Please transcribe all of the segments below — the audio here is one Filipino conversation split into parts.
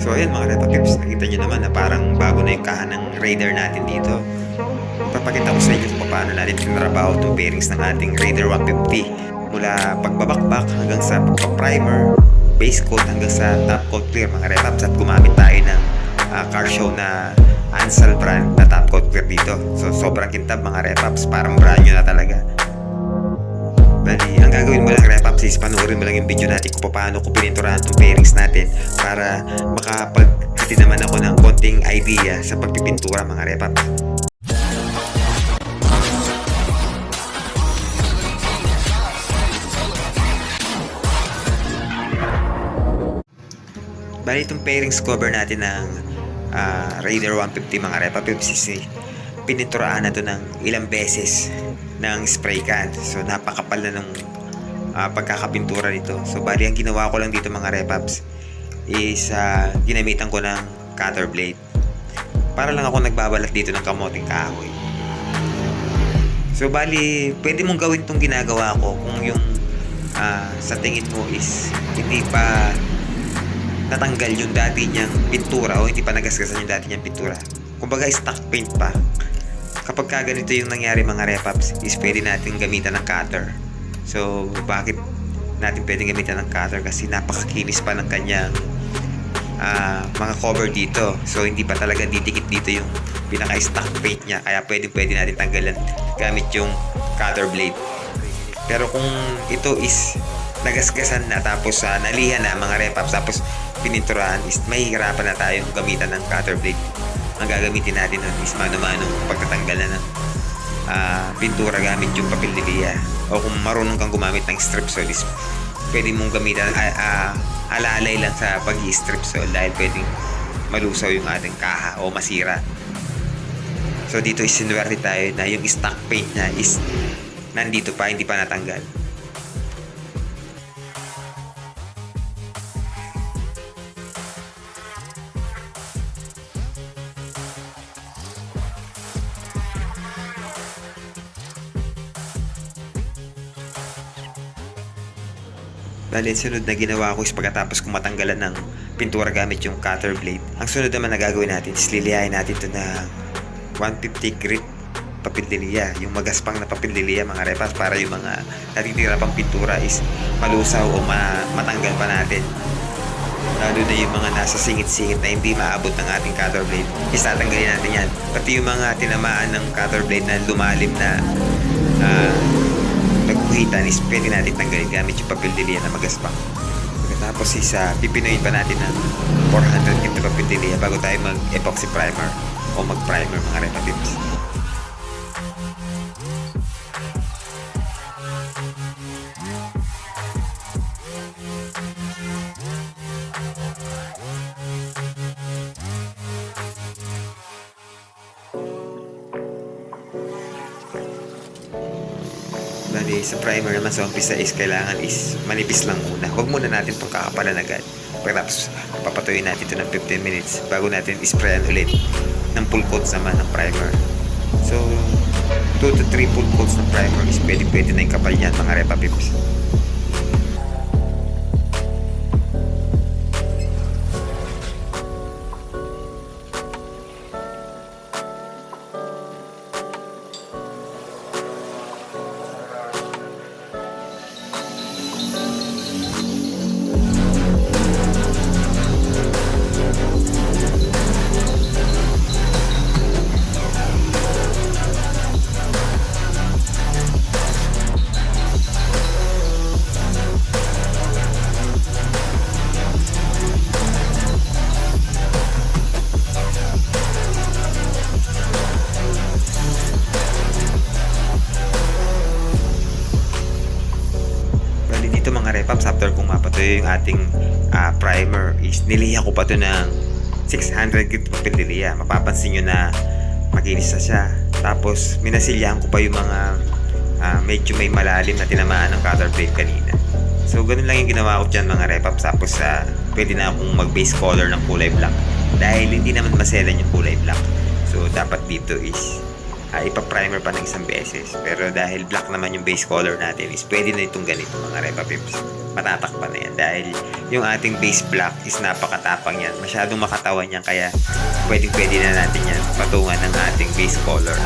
So ayan mga Repa Pips, nakita nyo naman na parang bago na yung kahan ng Raider natin dito. Papakita ko sa inyo kung paano natin tinrabaho itong bearings ng ating Raider 150. Mula pagbabakbak hanggang sa pagpaprimer, base coat hanggang sa top coat clear mga Repaps at gumamit tayo ng ah, car show na Ansel brand na top coat clear dito. So sobrang kintab mga Repaps, parang brand new na talaga. Bali, ang gagawin mo lang Repaps is panoorin mo lang yung video natin kung paano ko pininturahan itong bearings natin para makapag naman ako ng konting idea sa pagpipintura mga Repaps. Bali itong pairings cover natin ng ah, Raider 150 mga Pips is eh, pininturahan na to ng ilang beses ng spray can. So napakapal na ng ah, pagkakapintura nito. So bali ang ginawa ko lang dito mga Repaps is ah, ginamitan ko ng cutter blade. Para lang ako nagbabalat dito ng kamoting kahoy. So bali, pwede mong gawin tong ginagawa ko kung yung ah, sa tingin mo is hindi pa natanggal yung dati niyang pintura o hindi pa nagasgasan yung dati niyang pintura. Kumbaga stock paint pa. Kapag ka ganito yung nangyari mga repaps is pwede natin gamitan ng cutter. So bakit natin pwedeng gamitan ng cutter kasi napakakinis pa ng kanyang ah, mga cover dito. So hindi pa talaga didikit dito yung pinaka stock paint niya kaya pwede pwede natin tanggalan gamit yung cutter blade. Pero kung ito is nagasgasan na tapos uh, nalihan na mga repaps tapos pininturahan is mahihirapan na tayong gamitan ng cutter blade. Ang gagamitin natin nun is mano-mano pagtatanggal na ng ah, pintura gamit yung papel de villa. O kung marunong kang gumamit ng strip is pwede mong gamitan ah, ah, alalay lang sa pag strip saw dahil pwedeng malusaw yung ating kaha o masira. So dito is sinuwerte tayo na yung stock paint niya is nandito pa, hindi pa natanggal. Bali, sunod na ginawa ko is pagkatapos kong matanggalan ng pintura gamit yung cutter blade. Ang sunod naman na gagawin natin is lilihain natin ito na 150 grit papildiliya. Yung magaspang na papildiliya mga repas para yung mga natitira pang pintura is malusaw o ma- matanggal pa natin. Lalo na yung mga nasa singit-singit na hindi maabot ng ating cutter blade. Is tatanggalin natin yan. Pati yung mga tinamaan ng cutter blade na lumalim na ah, nagkuhitan is pwede natin tanggalin gamit yung papel de Lea na magaspang. Pagkatapos is uh, pipinoyin pa natin ng 400 grit na papel de Lea bago tayo mag-epoxy primer o mag-primer mga Repa Bali, sa primer naman sa umpisa is kailangan is manipis lang muna. Huwag muna natin itong kakapalan agad. Pagkatapos, papatuyin natin ito ng 15 minutes bago natin isprayan ulit ng full coats naman ng primer. So, 2 to 3 full coats ng primer is pwede pwede na yung kapal yan mga repa pips. Yung ating ah, primer is niliha ko pa to ng 600 grit papel. Mapapansin nyo na makinis na siya. Tapos minasilyahan ko pa yung mga ah, medyo may malalim na tinamaan ng cutter blade kanina. So ganun lang yung ginawa ko dyan mga repaps. Tapos ah, pwede na akong mag base color ng kulay black. Dahil hindi naman maselan yung kulay black. So dapat dito is ah, ipa-primer pa ng isang beses. Pero dahil black naman yung base color natin is pwede na itong ganito mga Repa Pips. Matatakpan na yan dahil yung ating base black is napakatapang yan. Masyadong makatawan yan kaya pwedeng pwede na natin yan patungan ng ating base color.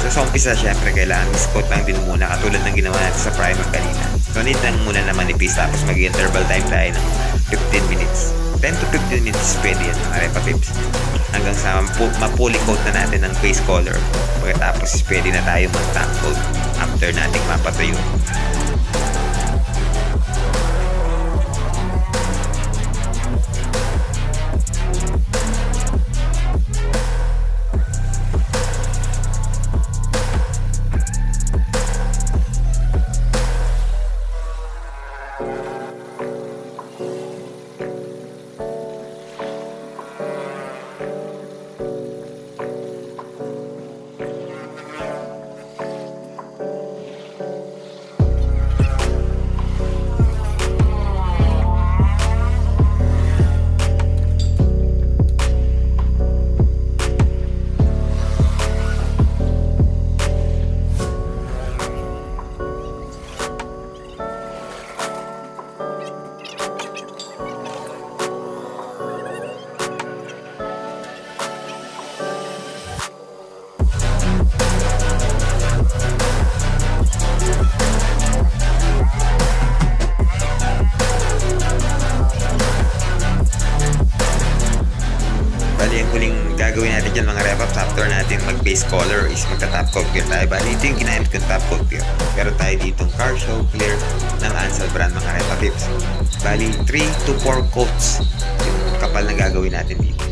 So sa umpisa syempre kailangan is-coat lang din muna katulad ng ginawa natin sa primer kanina. So need lang muna na manipis tapos mag-interval time tayo ng 15 minutes. 10 to 15 minutes pwede yan mga Repa Pips. Hanggang sa mapu- mapuli coat na natin ng base color. Pagkatapos pwede na tayo mag-top coat after nating mapatuyo. Mag-base color is magta-top coat clear tayo. Bali, ito yung ginamit kong top coat. Pero tayo ditong car show clear ng Ansel brand mga repapips. Bali, 3 to 4 coats yung kapal na gagawin natin dito.